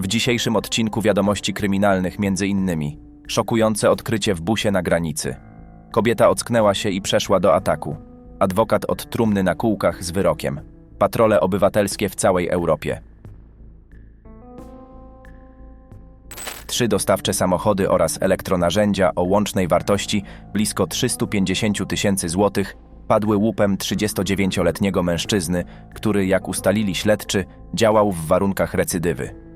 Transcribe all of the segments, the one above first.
W dzisiejszym odcinku wiadomości kryminalnych między innymi szokujące odkrycie w busie na granicy. Kobieta ocknęła się i przeszła do ataku. Adwokat od trumny na kółkach z wyrokiem. Patrole obywatelskie w całej Europie. Trzy dostawcze samochody oraz elektronarzędzia o łącznej wartości blisko 350 tysięcy złotych padły łupem 39-letniego mężczyzny, który, jak ustalili śledczy, działał w warunkach recydywy.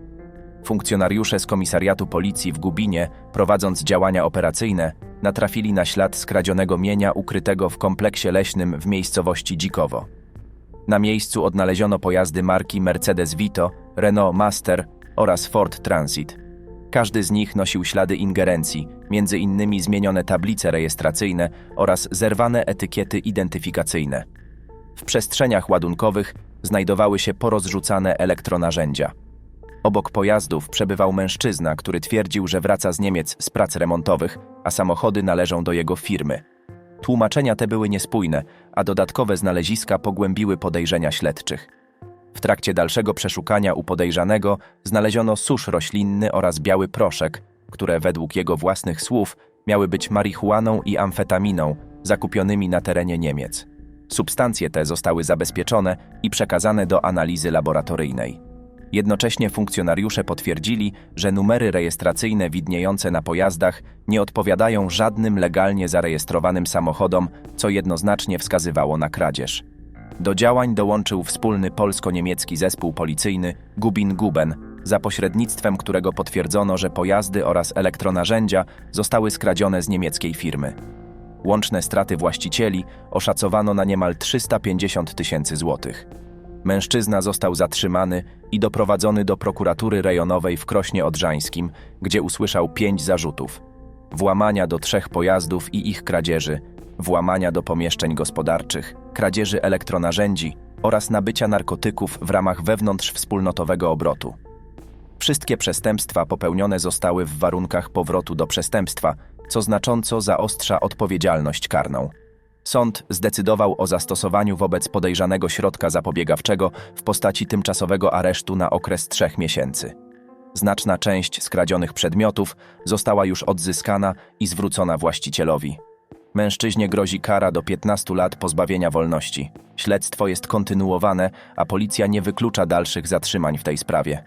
Funkcjonariusze z komisariatu policji w Gubinie, prowadząc działania operacyjne, natrafili na ślad skradzionego mienia ukrytego w kompleksie leśnym w miejscowości Dzikowo. Na miejscu odnaleziono pojazdy marki Mercedes Vito, Renault Master oraz Ford Transit. Każdy z nich nosił ślady ingerencji, między innymi zmienione tablice rejestracyjne oraz zerwane etykiety identyfikacyjne. W przestrzeniach ładunkowych znajdowały się porozrzucane elektronarzędzia. Obok pojazdów przebywał mężczyzna, który twierdził, że wraca z Niemiec z prac remontowych, a samochody należą do jego firmy. Tłumaczenia te były niespójne, a dodatkowe znaleziska pogłębiły podejrzenia śledczych. W trakcie dalszego przeszukania u podejrzanego znaleziono susz roślinny oraz biały proszek, które według jego własnych słów miały być marihuaną i amfetaminą zakupionymi na terenie Niemiec. Substancje te zostały zabezpieczone i przekazane do analizy laboratoryjnej. Jednocześnie funkcjonariusze potwierdzili, że numery rejestracyjne widniejące na pojazdach nie odpowiadają żadnym legalnie zarejestrowanym samochodom, co jednoznacznie wskazywało na kradzież. Do działań dołączył wspólny polsko-niemiecki zespół policyjny Gubin-Guben, za pośrednictwem którego potwierdzono, że pojazdy oraz elektronarzędzia zostały skradzione z niemieckiej firmy. Łączne straty właścicieli oszacowano na niemal 350 tysięcy złotych. Mężczyzna został zatrzymany i doprowadzony do prokuratury rejonowej w Krośnie Odrzańskim, gdzie usłyszał pięć zarzutów: włamania do trzech pojazdów i ich kradzieży, włamania do pomieszczeń gospodarczych, kradzieży elektronarzędzi oraz nabycia narkotyków w ramach wewnątrzwspólnotowego obrotu. Wszystkie przestępstwa popełnione zostały w warunkach powrotu do przestępstwa, co znacząco zaostrza odpowiedzialność karną. Sąd zdecydował o zastosowaniu wobec podejrzanego środka zapobiegawczego w postaci tymczasowego aresztu na okres trzech miesięcy. Znaczna część skradzionych przedmiotów została już odzyskana i zwrócona właścicielowi. Mężczyźnie grozi kara do 15 lat pozbawienia wolności. Śledztwo jest kontynuowane, a policja nie wyklucza dalszych zatrzymań w tej sprawie.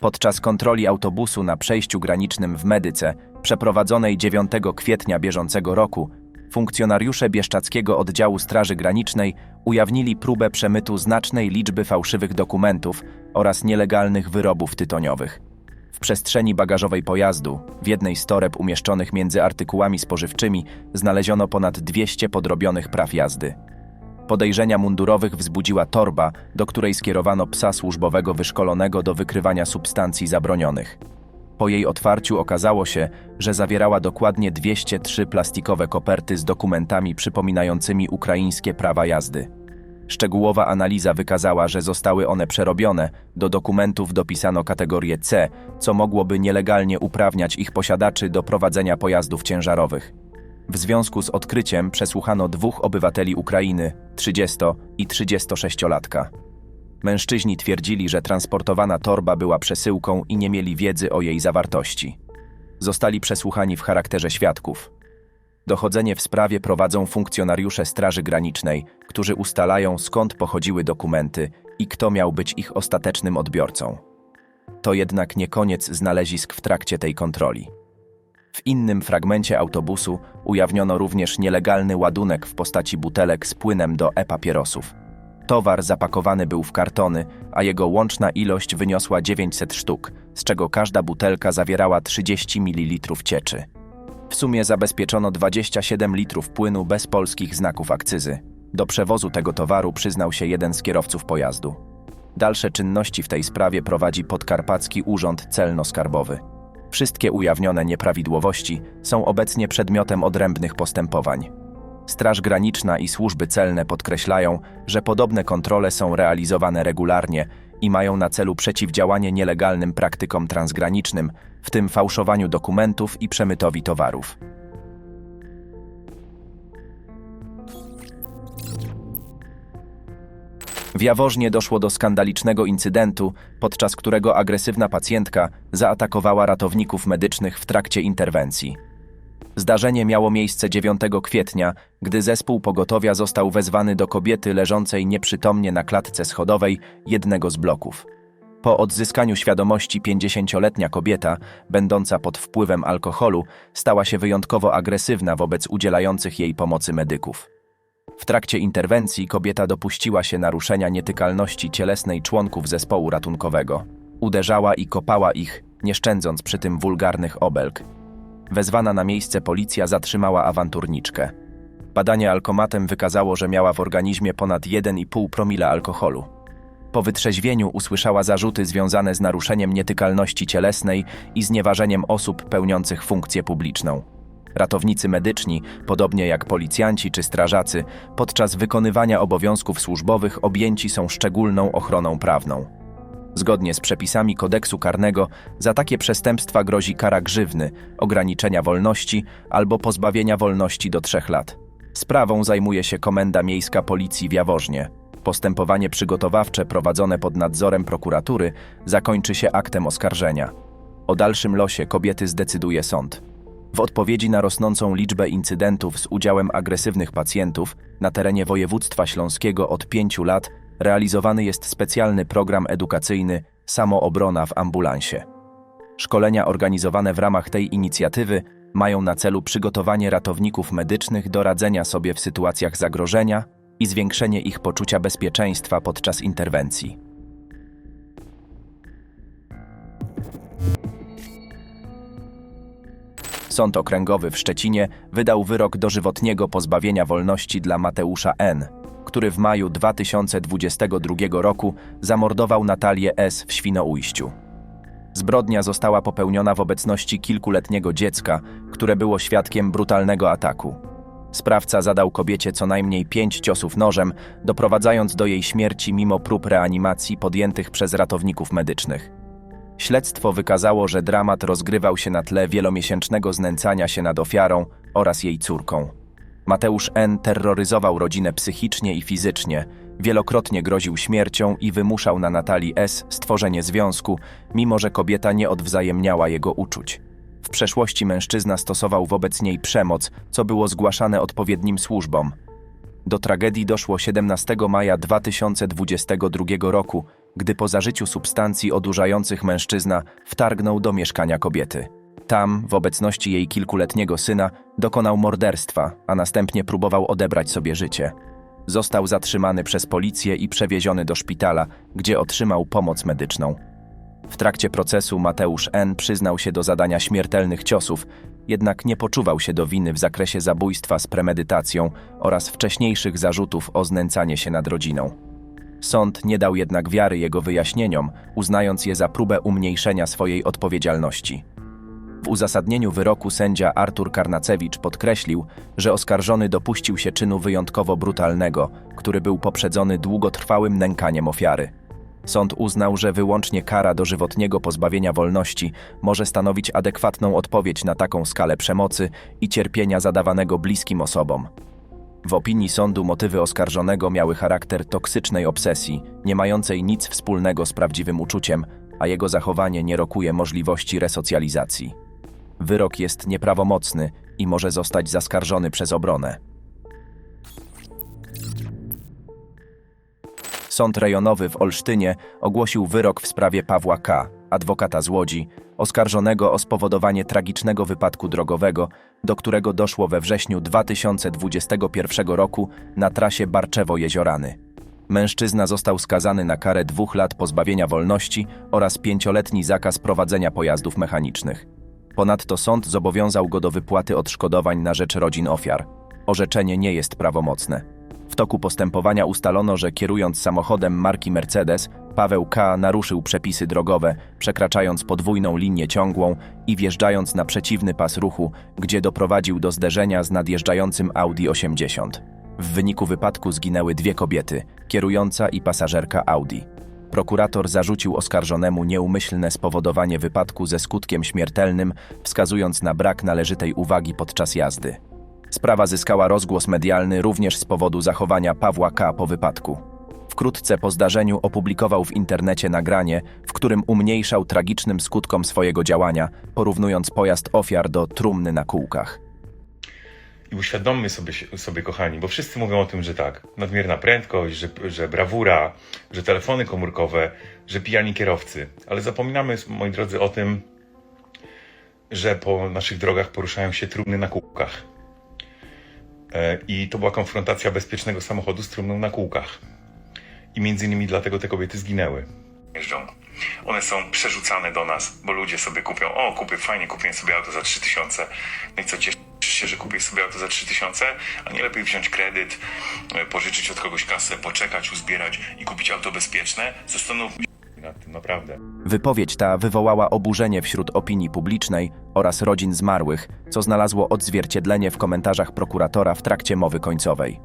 Podczas kontroli autobusu na przejściu granicznym w Medyce, przeprowadzonej 9 kwietnia bieżącego roku, funkcjonariusze Bieszczackiego Oddziału Straży Granicznej ujawnili próbę przemytu znacznej liczby fałszywych dokumentów oraz nielegalnych wyrobów tytoniowych. W przestrzeni bagażowej pojazdu, w jednej z toreb umieszczonych między artykułami spożywczymi, znaleziono ponad 200 podrobionych praw jazdy. Podejrzenia mundurowych wzbudziła torba, do której skierowano psa służbowego wyszkolonego do wykrywania substancji zabronionych. Po jej otwarciu okazało się, że zawierała dokładnie 203 plastikowe koperty z dokumentami przypominającymi ukraińskie prawa jazdy. Szczegółowa analiza wykazała, że zostały one przerobione, do dokumentów dopisano kategorię C, co mogłoby nielegalnie uprawniać ich posiadaczy do prowadzenia pojazdów ciężarowych. W związku z odkryciem przesłuchano dwóch obywateli Ukrainy, 30 i 36-latka. Mężczyźni twierdzili, że transportowana torba była przesyłką i nie mieli wiedzy o jej zawartości. Zostali przesłuchani w charakterze świadków. Dochodzenie w sprawie prowadzą funkcjonariusze Straży Granicznej, którzy ustalają skąd pochodziły dokumenty i kto miał być ich ostatecznym odbiorcą. To jednak nie koniec znalezisk w trakcie tej kontroli. W innym fragmencie autobusu ujawniono również nielegalny ładunek w postaci butelek z płynem do e-papierosów. Towar zapakowany był w kartony, a jego łączna ilość wyniosła 900 sztuk, z czego każda butelka zawierała 30 ml cieczy. W sumie zabezpieczono 27 litrów płynu bez polskich znaków akcyzy. Do przewozu tego towaru przyznał się jeden z kierowców pojazdu. Dalsze czynności w tej sprawie prowadzi Podkarpacki Urząd Celno-Skarbowy. Wszystkie ujawnione nieprawidłowości są obecnie przedmiotem odrębnych postępowań. Straż Graniczna i służby celne podkreślają, że podobne kontrole są realizowane regularnie i mają na celu przeciwdziałanie nielegalnym praktykom transgranicznym, w tym fałszowaniu dokumentów i przemytowi towarów. W Jaworznie doszło do skandalicznego incydentu, podczas którego agresywna pacjentka zaatakowała ratowników medycznych w trakcie interwencji. Zdarzenie miało miejsce 9 kwietnia, gdy zespół pogotowia został wezwany do kobiety leżącej nieprzytomnie na klatce schodowej jednego z bloków. Po odzyskaniu świadomości 50-letnia kobieta, będąca pod wpływem alkoholu, stała się wyjątkowo agresywna wobec udzielających jej pomocy medyków. W trakcie interwencji kobieta dopuściła się naruszenia nietykalności cielesnej członków zespołu ratunkowego. Uderzała i kopała ich, nie szczędząc przy tym wulgarnych obelg. Wezwana na miejsce policja zatrzymała awanturniczkę. Badanie alkomatem wykazało, że miała w organizmie ponad 1,5 promila alkoholu. Po wytrzeźwieniu usłyszała zarzuty związane z naruszeniem nietykalności cielesnej i znieważeniem osób pełniących funkcję publiczną. Ratownicy medyczni, podobnie jak policjanci czy strażacy, podczas wykonywania obowiązków służbowych objęci są szczególną ochroną prawną. Zgodnie z przepisami kodeksu karnego, za takie przestępstwa grozi kara grzywny, ograniczenia wolności albo pozbawienia wolności do trzech lat. Sprawą zajmuje się Komenda Miejska Policji w Jaworznie. Postępowanie przygotowawcze prowadzone pod nadzorem prokuratury zakończy się aktem oskarżenia. O dalszym losie kobiety zdecyduje sąd. W odpowiedzi na rosnącą liczbę incydentów z udziałem agresywnych pacjentów na terenie województwa śląskiego od pięciu lat realizowany jest specjalny program edukacyjny Samoobrona w ambulansie. Szkolenia organizowane w ramach tej inicjatywy mają na celu przygotowanie ratowników medycznych do radzenia sobie w sytuacjach zagrożenia i zwiększenie ich poczucia bezpieczeństwa podczas interwencji. Sąd Okręgowy w Szczecinie wydał wyrok dożywotniego pozbawienia wolności dla Mateusza N., który w maju 2022 roku zamordował Natalię S. w Świnoujściu. Zbrodnia została popełniona w obecności kilkuletniego dziecka, które było świadkiem brutalnego ataku. Sprawca zadał kobiecie co najmniej pięć ciosów nożem, doprowadzając do jej śmierci mimo prób reanimacji podjętych przez ratowników medycznych. Śledztwo wykazało, że dramat rozgrywał się na tle wielomiesięcznego znęcania się nad ofiarą oraz jej córką. Mateusz N. terroryzował rodzinę psychicznie i fizycznie, wielokrotnie groził śmiercią i wymuszał na Natalii S. stworzenie związku, mimo że kobieta nie odwzajemniała jego uczuć. W przeszłości mężczyzna stosował wobec niej przemoc, co było zgłaszane odpowiednim służbom. Do tragedii doszło 17 maja 2022 roku, gdy po zażyciu substancji odurzających mężczyzna wtargnął do mieszkania kobiety. Tam, w obecności jej kilkuletniego syna, dokonał morderstwa, a następnie próbował odebrać sobie życie. Został zatrzymany przez policję i przewieziony do szpitala, gdzie otrzymał pomoc medyczną. W trakcie procesu Mateusz N. przyznał się do zadania śmiertelnych ciosów, jednak nie poczuwał się do winy w zakresie zabójstwa z premedytacją oraz wcześniejszych zarzutów o znęcanie się nad rodziną. Sąd nie dał jednak wiary jego wyjaśnieniom, uznając je za próbę umniejszenia swojej odpowiedzialności. W uzasadnieniu wyroku sędzia Artur Karnacewicz podkreślił, że oskarżony dopuścił się czynu wyjątkowo brutalnego, który był poprzedzony długotrwałym nękaniem ofiary. Sąd uznał, że wyłącznie kara dożywotniego pozbawienia wolności może stanowić adekwatną odpowiedź na taką skalę przemocy i cierpienia zadawanego bliskim osobom. W opinii sądu motywy oskarżonego miały charakter toksycznej obsesji, nie mającej nic wspólnego z prawdziwym uczuciem, a jego zachowanie nie rokuje możliwości resocjalizacji. Wyrok jest nieprawomocny i może zostać zaskarżony przez obronę. Sąd rejonowy w Olsztynie ogłosił wyrok w sprawie Pawła K., adwokata z Łodzi, oskarżonego o spowodowanie tragicznego wypadku drogowego, do którego doszło we wrześniu 2021 roku na trasie Barczewo-Jeziorany. Mężczyzna został skazany na karę dwóch lat pozbawienia wolności oraz pięcioletni zakaz prowadzenia pojazdów mechanicznych. Ponadto sąd zobowiązał go do wypłaty odszkodowań na rzecz rodzin ofiar. Orzeczenie nie jest prawomocne. W toku postępowania ustalono, że kierując samochodem marki Mercedes, Paweł K. naruszył przepisy drogowe, przekraczając podwójną linię ciągłą i wjeżdżając na przeciwny pas ruchu, gdzie doprowadził do zderzenia z nadjeżdżającym Audi 80. W wyniku wypadku zginęły dwie kobiety, kierująca i pasażerka Audi. Prokurator zarzucił oskarżonemu nieumyślne spowodowanie wypadku ze skutkiem śmiertelnym, wskazując na brak należytej uwagi podczas jazdy. Sprawa zyskała rozgłos medialny również z powodu zachowania Pawła K. po wypadku. Wkrótce po zdarzeniu opublikował w internecie nagranie, w którym umniejszał tragicznym skutkom swojego działania, porównując pojazd ofiar do trumny na kółkach. I uświadommy sobie, sobie, kochani, bo wszyscy mówią o tym, że tak, nadmierna prędkość, że, że brawura, że telefony komórkowe, że pijani kierowcy. Ale zapominamy, moi drodzy, o tym, że po naszych drogach poruszają się trumny na kółkach. E, I to była konfrontacja bezpiecznego samochodu z trumną na kółkach. I między innymi dlatego te kobiety zginęły. Jeżdżą. One są przerzucane do nas, bo ludzie sobie kupią, o kupię, fajnie, kupię sobie auto za 3000. No i co, cieszysz się, że kupię sobie auto za 3000? A nie lepiej wziąć kredyt, e, pożyczyć od kogoś kasę, poczekać, uzbierać i kupić auto bezpieczne? Zastanówmy się nad tym, naprawdę. Wypowiedź ta wywołała oburzenie wśród opinii publicznej oraz rodzin zmarłych, co znalazło odzwierciedlenie w komentarzach prokuratora w trakcie mowy końcowej.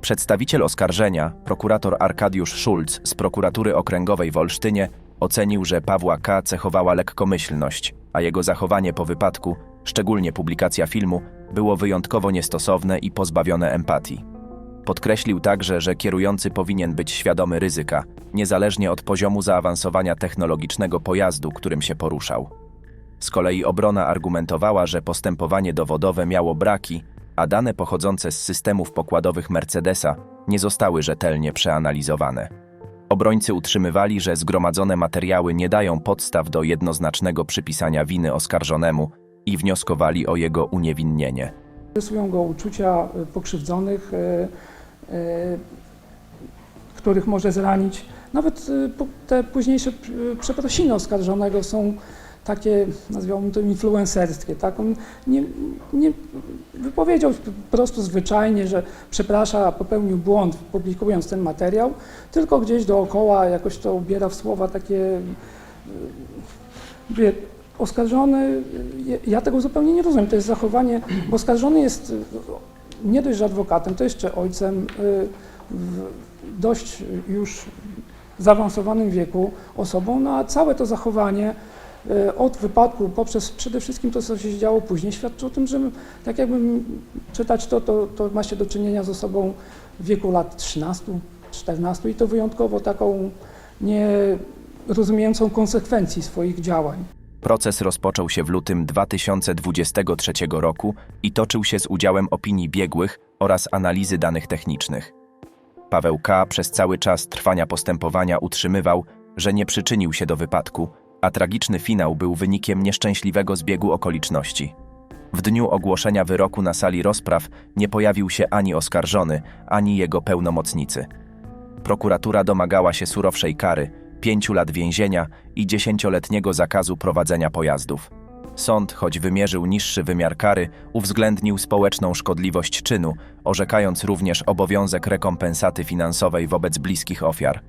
Przedstawiciel oskarżenia, prokurator Arkadiusz Schulz z prokuratury okręgowej w Olsztynie, ocenił, że Pawła K. cechowała lekkomyślność, a jego zachowanie po wypadku, szczególnie publikacja filmu, było wyjątkowo niestosowne i pozbawione empatii. Podkreślił także, że kierujący powinien być świadomy ryzyka, niezależnie od poziomu zaawansowania technologicznego pojazdu, którym się poruszał. Z kolei obrona argumentowała, że postępowanie dowodowe miało braki, a dane pochodzące z systemów pokładowych Mercedesa nie zostały rzetelnie przeanalizowane. Obrońcy utrzymywali, że zgromadzone materiały nie dają podstaw do jednoznacznego przypisania winy oskarżonemu i wnioskowali o jego uniewinnienie. Interesują go uczucia pokrzywdzonych, y, których może zranić. Nawet y, te późniejsze y, przeprosiny oskarżonego są takie, nazwijmy to influencerskie. Tak? On nie, nie wypowiedział po prostu zwyczajnie, że przeprasza, popełnił błąd publikując ten materiał, tylko gdzieś dookoła jakoś to ubiera w słowa takie y, wie, oskarżony, ja- tego zupełnie nie rozumiem, to jest zachowanie, bo oskarżony jest y, nie dość, że adwokatem, to jeszcze ojcem y, w dość już zaawansowanym wieku osobą, no a całe to zachowanie y, od wypadku poprzez przede wszystkim to, co się działo później, świadczy o tym, że tak jakbym czytać to, to, to ma się do czynienia z osobą w wieku lat 13, 14 i to wyjątkowo taką nie rozumiejącą konsekwencji swoich działań. Proces rozpoczął się w lutym 2023 roku i toczył się z udziałem opinii biegłych oraz analizy danych technicznych. Paweł K. przez cały czas trwania postępowania utrzymywał, że nie przyczynił się do wypadku, a tragiczny finał był wynikiem nieszczęśliwego zbiegu okoliczności. W dniu ogłoszenia wyroku na sali rozpraw nie pojawił się ani oskarżony, ani jego pełnomocnicy. Prokuratura domagała się surowszej kary, pięciu lat więzienia i dziesięcioletniego zakazu prowadzenia pojazdów. Sąd, choć wymierzył niższy wymiar kary, uwzględnił społeczną szkodliwość czynu, orzekając również obowiązek rekompensaty finansowej wobec bliskich ofiar.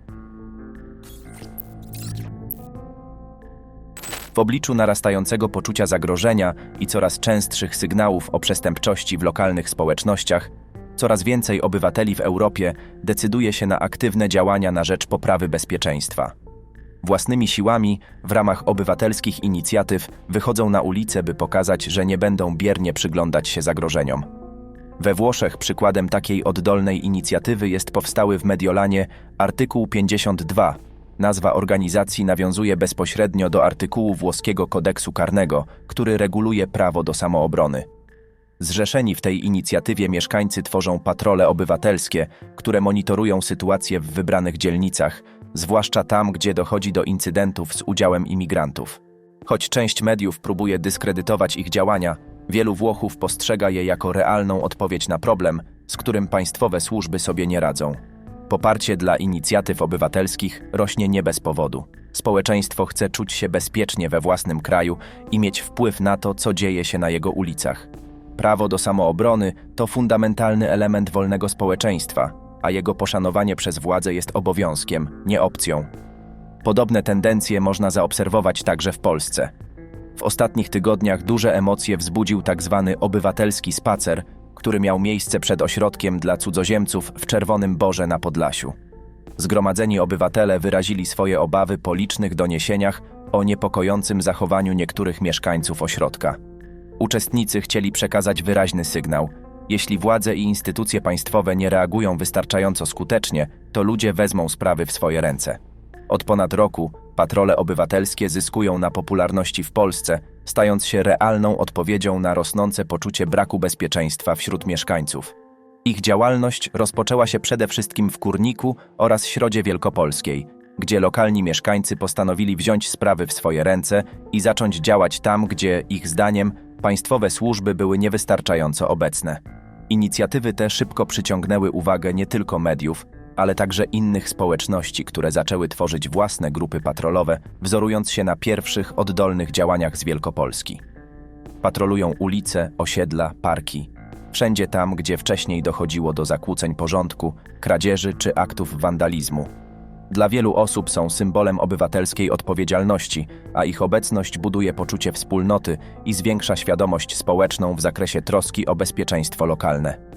W obliczu narastającego poczucia zagrożenia i coraz częstszych sygnałów o przestępczości w lokalnych społecznościach, coraz więcej obywateli w Europie decyduje się na aktywne działania na rzecz poprawy bezpieczeństwa. Własnymi siłami, w ramach obywatelskich inicjatyw, wychodzą na ulice, by pokazać, że nie będą biernie przyglądać się zagrożeniom. We Włoszech przykładem takiej oddolnej inicjatywy jest powstały w Mediolanie artykuł 52. Nazwa organizacji nawiązuje bezpośrednio do artykułu włoskiego kodeksu karnego, który reguluje prawo do samoobrony. Zrzeszeni w tej inicjatywie mieszkańcy tworzą patrole obywatelskie, które monitorują sytuację w wybranych dzielnicach, zwłaszcza tam, gdzie dochodzi do incydentów z udziałem imigrantów. Choć część mediów próbuje dyskredytować ich działania, wielu Włochów postrzega je jako realną odpowiedź na problem, z którym państwowe służby sobie nie radzą. Poparcie dla inicjatyw obywatelskich rośnie nie bez powodu. Społeczeństwo chce czuć się bezpiecznie we własnym kraju i mieć wpływ na to, co dzieje się na jego ulicach. Prawo do samoobrony to fundamentalny element wolnego społeczeństwa, a jego poszanowanie przez władzę jest obowiązkiem, nie opcją. Podobne tendencje można zaobserwować także w Polsce. W ostatnich tygodniach duże emocje wzbudził tzw. obywatelski spacer, który miał miejsce przed ośrodkiem dla cudzoziemców w Czerwonym Borze na Podlasiu. Zgromadzeni obywatele wyrazili swoje obawy po licznych doniesieniach o niepokojącym zachowaniu niektórych mieszkańców ośrodka. Uczestnicy chcieli przekazać wyraźny sygnał: Jeśli władze i instytucje państwowe nie reagują wystarczająco skutecznie, to ludzie wezmą sprawy w swoje ręce. Od ponad roku patrole obywatelskie zyskują na popularności w Polsce, stając się realną odpowiedzią na rosnące poczucie braku bezpieczeństwa wśród mieszkańców. Ich działalność rozpoczęła się przede wszystkim w Kurniku oraz Środzie Wielkopolskiej, gdzie lokalni mieszkańcy postanowili wziąć sprawy w swoje ręce i zacząć działać tam, gdzie, ich zdaniem, państwowe służby były niewystarczająco obecne. Inicjatywy te szybko przyciągnęły uwagę nie tylko mediów, ale także innych społeczności, które zaczęły tworzyć własne grupy patrolowe, wzorując się na pierwszych oddolnych działaniach z Wielkopolski. Patrolują ulice, osiedla, parki. Wszędzie tam, gdzie wcześniej dochodziło do zakłóceń porządku, kradzieży czy aktów wandalizmu. Dla wielu osób są symbolem obywatelskiej odpowiedzialności, a ich obecność buduje poczucie wspólnoty i zwiększa świadomość społeczną w zakresie troski o bezpieczeństwo lokalne.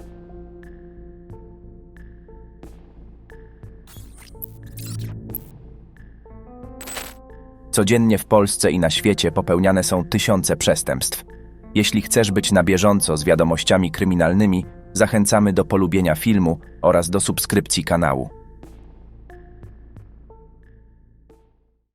Codziennie w Polsce i na świecie popełniane są tysiące przestępstw. Jeśli chcesz być na bieżąco z wiadomościami kryminalnymi, zachęcamy do polubienia filmu oraz do subskrypcji kanału.